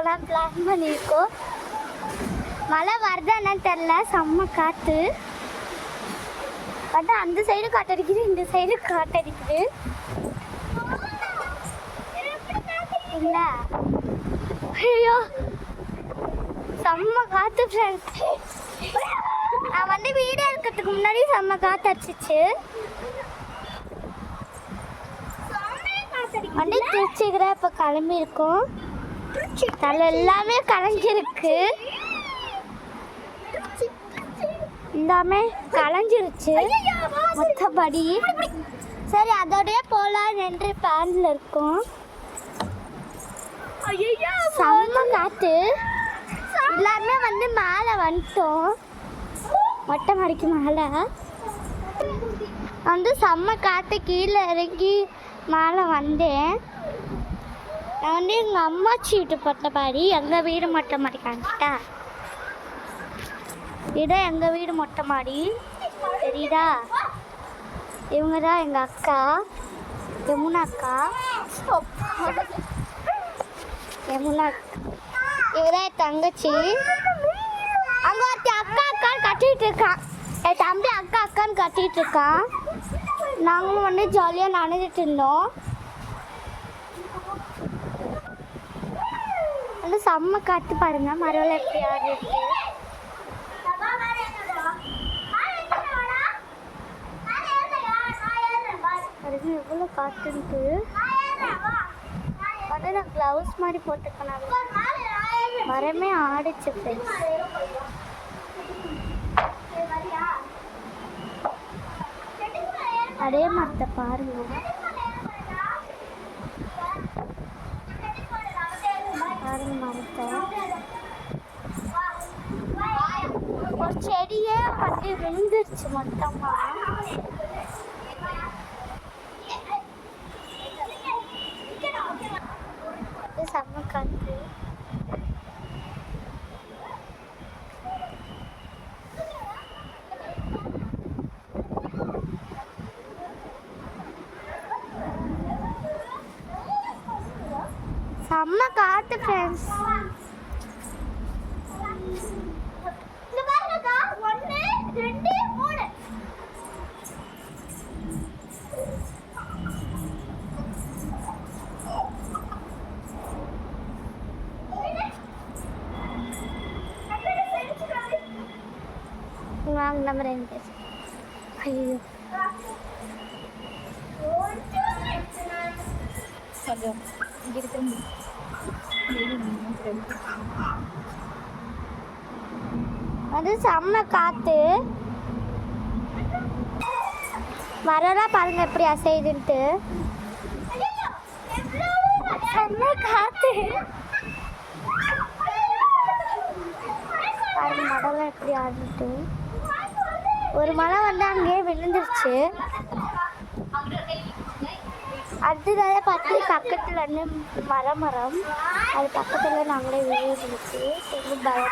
தான் பிளான் பண்ணியிருக்கோம் மழை வருதான்னு தெரில செம்ம காற்று பார்த்தா அந்த சைடு காட்டடிக்குது இந்த சைடு காட்டடிக்குது இல்ல. ஐயோ. செம்ம காற்று ஃப்ரெண்ட்ஸ் நான் வந்து வீடியோ இருக்கிறதுக்கு முன்னாடி செம்ம காற்று அடிச்சிச்சு. வண்டி திருச்சிக்கிற இப்போ கிளம்பி இருக்கோம் தலை எல்லாமே கலைஞ்சிருக்கு எல்லாமே கலைஞ்சிருச்சு மற்றபடி சரி அதோடய போகலாம் என்று பிளான்ல இருக்கும். செம்ம காற்று எல்லாருமே வந்து மேலே வந்துட்டோம். மொட்டை மாடிக்கு மேலே. வந்து செம்ம காற்று கீழே இறங்கி மேலே வந்தேன். நான் வந்து எங்கள் அம்மாச்சி வீட்டு மொட்டை எங்கள் வீடு மொட்டை மாடி காமிச்சிட்டா? இதான் எங்கள் வீடு மொட்டை மாடி. தெரியுதா? இவங்க தான் எங்கள் அக்கா. யமுனா அக்கா யமுனா இவதான் என் தங்கச்சி. அங்கே ஒருத்தி அக்கா அக்கான்னு கட்டிகிட்டு இருக்கான். என் தம்பி அக்கா அக்கான்னு கட்டிகிட்டு இருக்கான். நாங்களும் வந்து ஜாலியாக நடந்துட்டு இருந்தோம். செம்ம காற்று பாருங்க மரவில் எப்படி ஆடி இருக்கு. பாருங்க எவ்வளோ காற்றுன்ட்டு வந்து நான் க்ளவுஸ் மாதிரி போட்டுக்கணும் மரமே ஆடிச்சு ஃப்ரெண்ட்ஸ் அதே மரத்தை பாருங்க பாருங்க மரத்தை ஒரு செடியே வந்து விழுந்துருச்சு மொத்தமா. செம்ம காத்து செம்ம காத்து ஃப்ரெண்ட்ஸ் ராங் நம்பர் எனக்கு ஐயோ கொஞ்சம் இங்கே இருக்கிற அது செம்ம காத்து வரதா பாருங்க எப்படி அசைதுன்ட்டு செம்ம காத்து பாருங்க மடலாம் எப்படி ஆடிட்டு ஒரு மழை வந்து அங்கேயே விழுந்துருச்சு. அடுத்ததாக பார்த்து பக்கத்தில் வந்து மரம் மரம் அது பக்கத்தில் நாங்களே விழுந்துருச்சு. ரொம்ப பயம்.